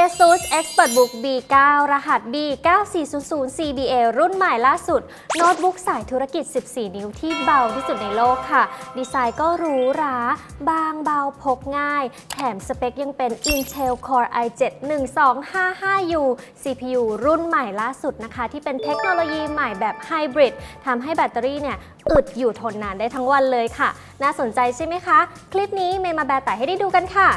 ASUS ExpertBook B9 รหัส B9400 CBA รุ่นใหม่ล่าสุด โน้ตบุ๊กสายธุรกิจ 14 นิ้วที่เบาที่สุดในโลกค่ะ ดีไซน์ก็หรูหรา บางเบาพกง่าย แถมสเปคยังเป็น Intel Core i7 1255U CPU รุ่นใหม่ล่าสุดนะคะ ที่เป็นเทคโนโลยีใหม่แบบไฮบริดทำให้แบตเตอรี่เนี่ยอึดอยู่ทนนานได้ทั้งวันเลยค่ะ น่าสนใจใช่ไหมคะ คลิปนี้เมย์มาแบตแต่ให้ได้ดูกันค่ะ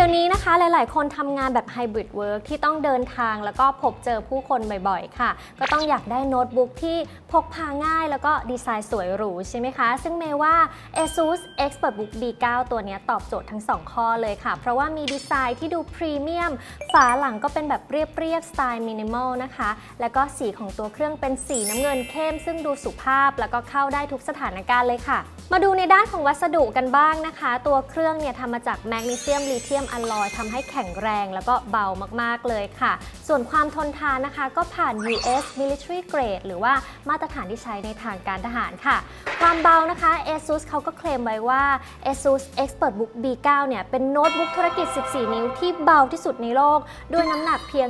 ดี๋ยวนี้นะคะหลาย ๆ คนทำงานแบบไฮบริดเวิร์กที่ต้องเดินทางแล้วก็พบเจอผู้คนบ่อย ๆ ค่ะ ก็ต้องอยากได้โน้ตบุ๊กที่พกพาง่าย แล้วก็ดีไซน์สวยหรูใช่ไหมคะ ซึ่งเมย์ว่า ASUS ExpertBook B9 ตัวนี้ตอบโจทย์ทั้ง 2 ข้อเลยค่ะ เพราะว่ามีดีไซน์ที่ดูพรีเมียม ฝาหลังก็เป็นแบบเรียบ ๆ สไตล์มินิมอลนะคะ แล้วก็สีของตัวเครื่องเป็นสีน้ำเงินเข้ม ซึ่งดูสุภาพแล้วก็เข้าได้ทุกสถานการณ์เลยค่ะ มาดูในด้านของวัสดุกันบ้างนะคะ ตัวเครื่องเนี่ยทำมาจากแมกนีเซียมลิเธียมอลลอยทำให้แข็งแรงแล้วก็เบามากๆเลยค่ะ ส่วนความทนทานนะคะ ก็ผ่าน US Military Grade หรือว่ามาตรฐานที่ใช้ในทางการทหารค่ะ ความเบานะคะ ASUS เขาก็เคลมไว้ว่า ASUS ExpertBook B9 เนี่ยเป็นโน้ตบุ๊กธุรกิจ 14 นิ้วที่เบาที่สุดในโลก ด้วยน้ำหนักเพียง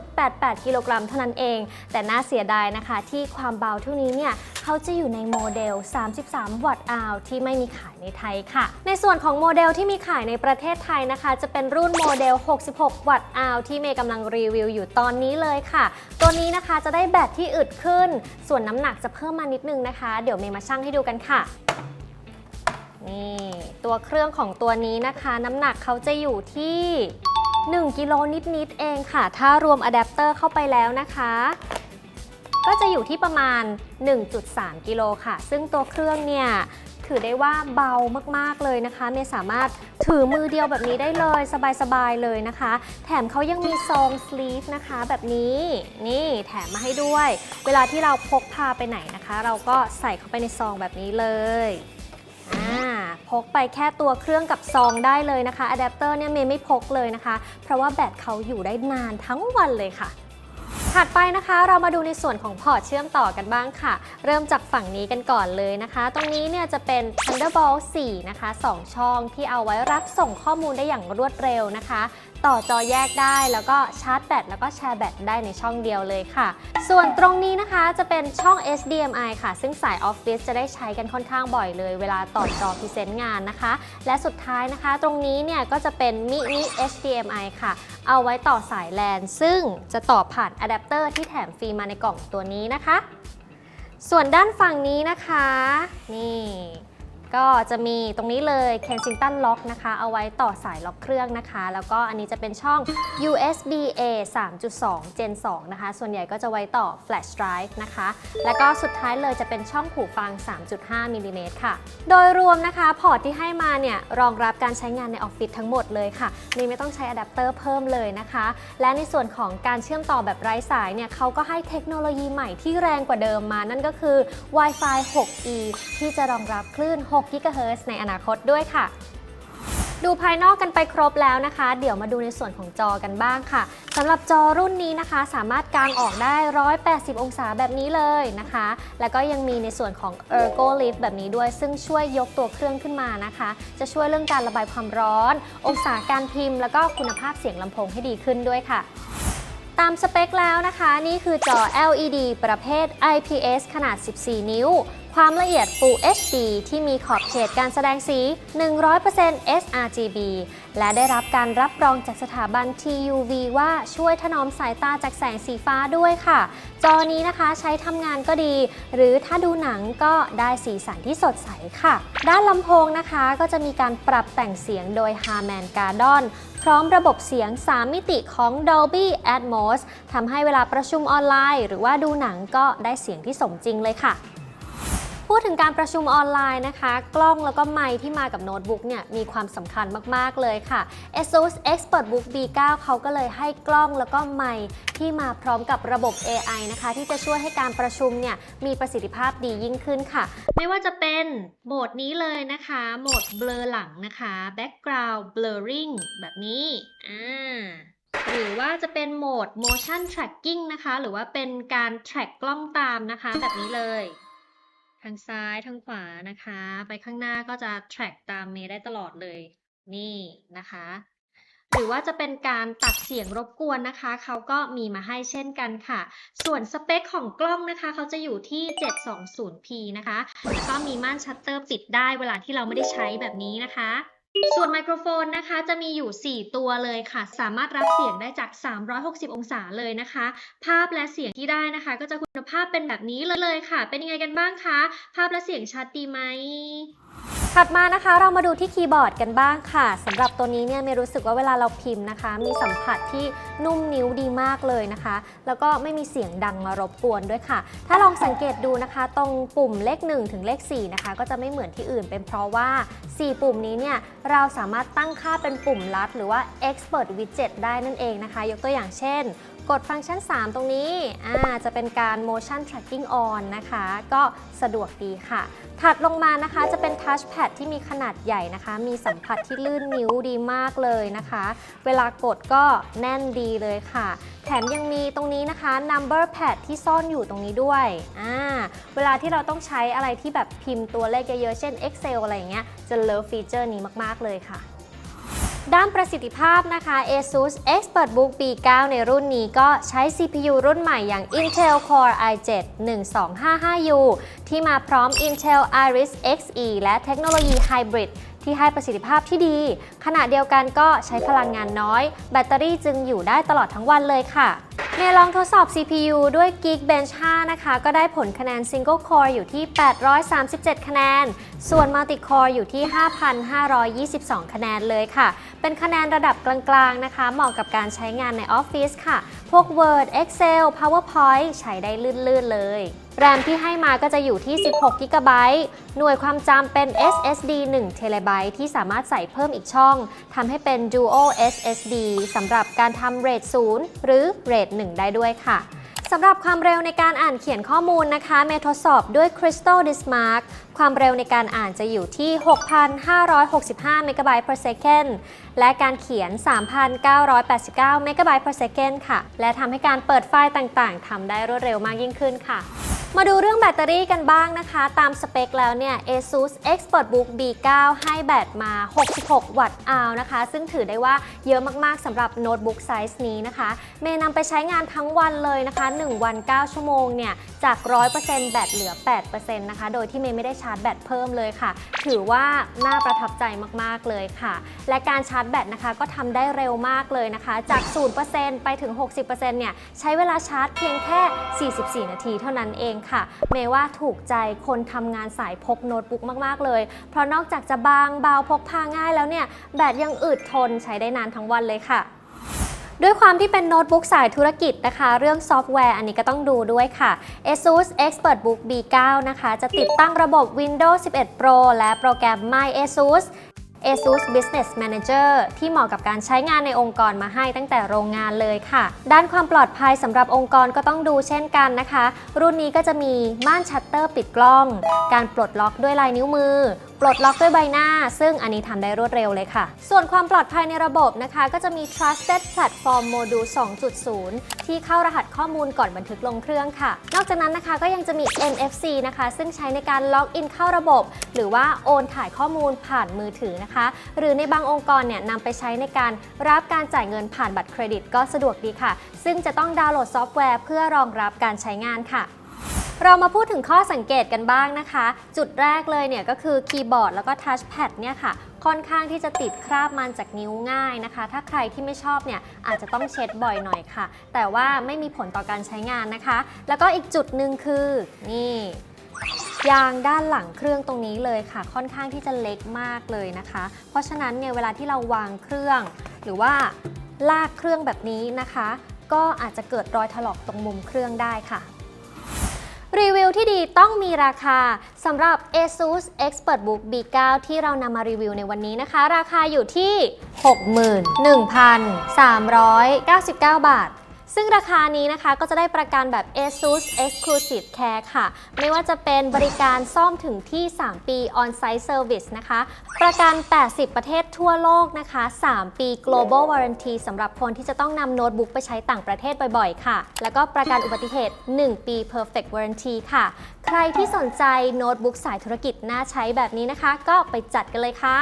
0.88 กิโลกรัมเท่านั้นเอง แต่น่าเสียดายนะคะที่ความเบาเท่านี้เนี่ย เขาจะอยู่ในโมเดล 33 วัตต์อาวที่ไม่มีขายในไทยค่ะ ในส่วนของโมเดลที่มีขายในประเทศไทยนะคะ จะเป็นรุ่นโมเดล 66 วัตต์อาวที่เมย์กำลังรีวิวอยู่ตอนนี้เลยค่ะ ตัวนี้นะคะจะได้แบตที่อึดขึ้น ส่วนน้ำหนักจะเพิ่มมานิดนึงนะคะ เดี๋ยวเมย์มาชั่งให้ดูกันค่ะนี่ตัวเครื่องของตัวนี้นะคะ น้ำหนักเขาจะอยู่ที่ 1 กิโลนิดๆเองค่ะ ถ้ารวมอะแดปเตอร์เข้าไปแล้วนะคะ ก็จะอยู่ที่ประมาณ 1.3 กิโลค่ะ ซึ่งตัวเครื่องเนี่ยถือได้ว่าเบามากๆเลยนะคะ เมย์สามารถถือมือเดียวแบบนี้ได้เลยสบายๆเลยนะคะ แถมเขายังมีซองสลีฟนะคะแบบนี้นี่แถมมาให้ด้วย เวลาที่เราพกพาไปไหนนะคะ เราก็ใส่เข้าไปในซองแบบนี้เลยอ่าพกไปแค่ตัวเครื่องกับซองได้เลยนะคะอะแดปเตอร์เนี่ยเมย์ไม่พกเลยนะคะ เพราะว่าแบตเขาอยู่ได้นานทั้งวันเลยค่ะ ถัดไปนะคะเรามาดูในส่วนของพอร์ตเชื่อมต่อกันบ้างค่ะ เริ่มจากฝั่งนี้กันก่อนเลยนะคะ ตรงนี้เนี่ยจะเป็น Thunderbolt 4 นะคะ 2 ช่องที่เอาไว้รับส่งข้อมูลได้อย่างรวดเร็วนะคะ ต่อจอแยกได้ แล้วก็ชาร์จแบตแล้วก็แชร์แบตได้ในช่องเดียวเลยค่ะ ส่วนตรงนี้นะคะจะเป็นช่อง HDMI ค่ะ ซึ่งสายออฟฟิศจะได้ใช้กันค่อนข้างบ่อยเลย เวลาต่อจอพรีเซนต์งานนะคะ และสุดท้ายนะคะ ตรงนี้เนี่ยก็จะเป็นมินิ HDMI ค่ะ เอาไว้ต่อสายแลนซึ่งจะต่อผ่านอะแดปเตอร์ที่แถมฟรีมาในกล่องตัวนี้นะคะ ส่วนด้านฝั่งนี้นะคะ นี่ ก็จะมีตรงนี้เลย Kensington Lock นะคะ เอาไว้ต่อสายล็อกเครื่องนะคะ แล้วก็อันนี้จะเป็นช่อง USB A 3.2 Gen 2 นะคะ ส่วนใหญ่ก็จะไว้ต่อ Flash Drive นะคะ แล้วก็สุดท้ายเลยจะเป็นช่องหูฟัง 3.5มิลลิเมตรค่ะ โดยรวมนะคะ พอร์ตที่ให้มาเนี่ยรองรับการใช้งานในออฟฟิศทั้งหมดเลยค่ะมีไม่ต้องใช้อะแดปเตอร์เพิ่มเลยนะคะ และในส่วนของการเชื่อมต่อแบบไร้สายเนี่ยเขาก็ให้เทคโนโลยีใหม่ที่แรงกว่าเดิมมานั่นก็คือ Wi-Fi 6E ที่จะรองรับคลื่น6 GHz ในอนาคตด้วยค่ะ ดูภายนอกกันไปครบแล้วนะคะ เดี๋ยวมาดูในส่วนของจอกันบ้างค่ะสำหรับจอรุ่นนี้นะคะ สามารถกางออกได้ 180 องศาแบบนี้เลยนะคะ แล้วก็ยังมีในส่วนของ Ergo Lift แบบนี้ด้วย ซึ่งช่วยยกตัวเครื่องขึ้นมานะคะ จะช่วยเรื่องการระบายความร้อน องศาการพิมพ์ แล้วก็คุณภาพเสียงลำโพงให้ดีขึ้นด้วยค่ะตามสเปคแล้วนะคะ นี่คือจอ LED ประเภท IPS ขนาด 14 นิ้ว ความละเอียด Full HD ที่มีขอบเขตการแสดงสี 100% sRGB และได้รับการรับรองจากสถาบัน TUV ว่าช่วยถนอมสายตาจากแสงสีฟ้าด้วยค่ะ จอนี้นะคะใช้ทำงานก็ดี หรือถ้าดูหนังก็ได้สีสันที่สดใสค่ะ ด้านลำโพงนะคะก็จะมีการปรับแต่งเสียงโดย Harman Kardon พร้อมระบบเสียง 3 มิติของ Dolby Atmos ทำให้เวลาประชุมออนไลน์ หรือว่าดูหนังก็ได้เสียงที่สมจริงเลยค่ะ พูดถึงการประชุมออนไลน์นะคะ กล้องแล้วก็ไมค์ที่มากับโน้ตบุ๊กเนี่ยมีความสำคัญมาก ๆ เลยค่ะ ASUS ExpertBook B9 เขาก็เลยให้กล้องแล้วก็ไมค์ที่มาพร้อมกับระบบ AI นะคะ ที่จะช่วยให้การประชุมเนี่ยมีประสิทธิภาพดียิ่งขึ้นค่ะ ไม่ว่าจะเป็นโหมดนี้เลยนะคะ โหมดเบลอหลังนะคะ background blurring แบบนี้อ่าหรือว่าจะเป็นโหมด motion tracking นะคะ หรือว่าเป็นการ track กล้องตามนะคะ แบบนี้เลย ทางซ้ายทางขวานะคะ ไปข้างหน้าก็จะ track ตามเมย์ได้ตลอดเลยนี่นะคะ หรือว่าจะเป็นการตัดเสียงรบกวนนะคะ เขาก็มีมาให้เช่นกันค่ะ ส่วนสเปคของกล้องนะคะ เขาจะอยู่ที่ 720p นะคะ แล้วก็มีม่านชัตเตอร์ปิดได้เวลาที่เราไม่ได้ใช้แบบนี้นะคะ ส่วนไมโครโฟนนะคะจะมีอยู่ 4 ตัวเลยค่ะ สามารถรับเสียงได้จาก 360 องศาเลยนะคะ ภาพและเสียงที่ได้นะคะ ก็จะคุณภาพเป็นแบบนี้เลยค่ะ เป็นยังไงกันบ้างคะ ภาพและเสียงชัดดีไหม ถัดมานะคะเรามาดูที่คีย์บอร์ดกันบ้างค่ะสำหรับตัวนี้เนี่ยเมย์รู้สึกว่าเวลาเราพิมพ์นะคะ มีสัมผัสที่นุ่มนิ้วดีมากเลยนะคะ แล้วก็ไม่มีเสียงดังมารบกวนด้วยค่ะ ถ้าลองสังเกตดูนะคะ ตรงปุ่มเลข 1 ถึงเลข4นะคะก็จะไม่เหมือนที่อื่น เป็นเพราะว่า 4 ปุ่มนี้เนี่ยเราสามารถตั้งค่าเป็นปุ่มลัด หรือว่า expert widget ได้นั่นเองนะคะ ยกตัวอย่างเช่น กดฟังก์ชัน 3 ตรงนี้จะเป็นการ motion tracking on นะคะ ก็สะดวกดีค่ะ ถัดลงมานะคะจะเป็น touchpad ที่มีขนาดใหญ่นะคะ มีสัมผัสที่ลื่นนิ้วดีมากเลยนะคะ เวลากดก็แน่นดีเลยค่ะ แถมยังมีตรงนี้นะคะ number pad ที่ซ่อนอยู่ตรงนี้ด้วยอ่าเวลาที่เราต้องใช้อะไรที่แบบพิมพ์ตัวเลขเยอะๆ เช่น Excel อะไรอย่างเงี้ย จะเลิฟฟีเจอร์นี้มากๆเลยค่ะ ด้านประสิทธิภาพนะคะ ASUS ExpertBook B9 ในรุ่นนี้ก็ใช้ CPU รุ่นใหม่อย่าง Intel Core i7 1255U ที่มาพร้อม Intel Iris Xe และเทคโนโลยี Hybrid ที่ให้ประสิทธิภาพที่ดี ขณะเดียวกันก็ใช้พลังงานน้อย แบตเตอรี่จึงอยู่ได้ตลอดทั้งวันเลยค่ะ เมลองทดสอบ CPU ด้วย Geekbench 5 นะคะ ก็ได้ผลคะแนน Single Core อยู่ที่ 837 คะแนน ส่วน Multi Core อยู่ที่ 5,522 คะแนนเลยค่ะ เป็นคะแนนระดับกลางๆนะคะ เหมาะกับการใช้งานในออฟฟิศค่ะ พวก Word Excel PowerPoint ใช้ได้ลื่นๆเลย แรมที่ให้มาก็จะอยู่ที่ 16 g b หน่วยความจำเป็น SSD 1 t b ที่สามารถใส่เพิ่มอีกช่องทำให้เป็น Dual SSD สำหรับการทำเรท0หรือเรท1ได้ด้วยค่ะสำหรับความเร็วในการอ่านเขียนข้อมูลนะคะ เมทดสอบด้วย Crystal Dismark ความเร็วในการอ่านจะอยู่ที่ 6,565 MB per second และการเขียน 3,989 MB per second ค่ะ และทำให้การเปิดไฟล์ต่างๆทำได้รวดเร็วมากยิ่งขึ้นค่ะ มาดูเรื่องแบตเตอรี่กันบ้างนะคะ ตามสเปคแล้วเนี่ย ASUS ExpertBook B9 ให้แบตมา 66 วัตต์อาวนะคะ ซึ่งถือได้ว่าเยอะมากๆสำหรับโน้ตบุ๊กไซส์นี้นะคะ เมย์นำไปใช้งานทั้งวันเลยนะคะ 1 วัน 9 ชั่วโมงเนี่ย จาก 100%แบตเหลือ 8%นะคะ โดยที่เมย์ไม่ได้ชาร์จแบตเพิ่มเลยค่ะ ถือว่าน่าประทับใจมากๆเลยค่ะ และการชาร์จแบตนะคะก็ทำได้เร็วมากเลยนะคะ จาก 0%ไปถึง 60%เนี่ยใช้เวลาชาร์จเพียงแค่ 44 นาทีเท่านั้นเองค่ะ เมย์ว่าถูกใจคนทำงานสายพกโน้ตบุ๊กมาก ๆ เลย เพราะนอกจากจะบางเบาพกพาง่ายแล้วเนี่ย แบตยังอึดทนใช้ได้นานทั้งวันเลยค่ะด้วยความที่เป็นโน้ตบุ๊กสายธุรกิจนะคะ เรื่องซอฟต์แวร์อันนี้ก็ต้องดูด้วยค่ะ ASUS ExpertBook B9 นะคะ จะติดตั้งระบบ Windows 11 Pro และโปรแกรม My ASUS ASUS Business Manager ที่เหมาะกับการใช้งานในองค์กรมาให้ตั้งแต่โรงงานเลยค่ะ ด้านความปลอดภัยสำหรับองค์กรก็ต้องดูเช่นกันนะคะ รุ่นนี้ก็จะมีม่านชัตเตอร์ปิดกล้อง การปลดล็อกด้วยลายนิ้วมือ ปลดล็อกด้วยใบหน้า ซึ่งอันนี้ทำได้รวดเร็วเลยค่ะ ส่วนความปลอดภัยในระบบนะคะ ก็จะมี Trusted Platform Module 2.0 ที่เข้ารหัสข้อมูลก่อนบันทึกลงเครื่องค่ะ นอกจากนั้นนะคะก็ยังจะมี NFC นะคะ ซึ่งใช้ในการล็อกอินเข้าระบบ หรือว่าโอนถ่ายข้อมูลผ่านมือถือนะคะ หรือในบางองค์กรเนี่ยนำไปใช้ในการรับการจ่ายเงินผ่านบัตรเครดิต ก็สะดวกดีค่ะ ซึ่งจะต้องดาวน์โหลดซอฟต์แวร์เพื่อรองรับการใช้งานค่ะ เรามาพูดถึงข้อสังเกตกันบ้างนะคะ จุดแรกเลยเนี่ยก็คือคีย์บอร์ดแล้วก็ทัชแพดเนี่ยค่ะค่อนข้างที่จะติดคราบมันจากนิ้วง่ายนะคะ ถ้าใครที่ไม่ชอบเนี่ยอาจจะต้องเช็ดบ่อยหน่อยค่ะ แต่ว่าไม่มีผลต่อการใช้งานนะคะ แล้วก็อีกจุดหนึ่งคือนี่ยางด้านหลังเครื่องตรงนี้เลยค่ะ ค่อนข้างที่จะเล็กมากเลยนะคะ เพราะฉะนั้นเนี่ยเวลาที่เราวางเครื่อง หรือว่าลากเครื่องแบบนี้นะคะ ก็อาจจะเกิดรอยถลอกตรงมุมเครื่องได้ค่ะ รีวิวที่ดีต้องมีราคาสำหรับ ASUS ExpertBook B9 ที่เรานำมารีวิวในวันนี้นะคะ ราคาอยู่ที่ 61,399 บาท ซึ่งราคานี้นะคะก็จะได้ประกันแบบ ASUS Exclusive Care ค่ะ ไม่ว่าจะเป็นบริการซ่อมถึงที่ 3 ปี On-Site Service นะคะ ประกัน 80 ประเทศทั่วโลกนะคะ 3 ปี Global Warranty สำหรับคนที่จะต้องนำโน้ตบุ๊กไปใช้ต่างประเทศบ่อยๆ ค่ะ แล้วก็ประกันอุบัติเหตุ 1 ปี Perfect Warranty ค่ะ ใครที่สนใจโน้ตบุ๊กสายธุรกิจน่าใช้แบบนี้นะคะ ก็ไปจัดกันเลยค่ะ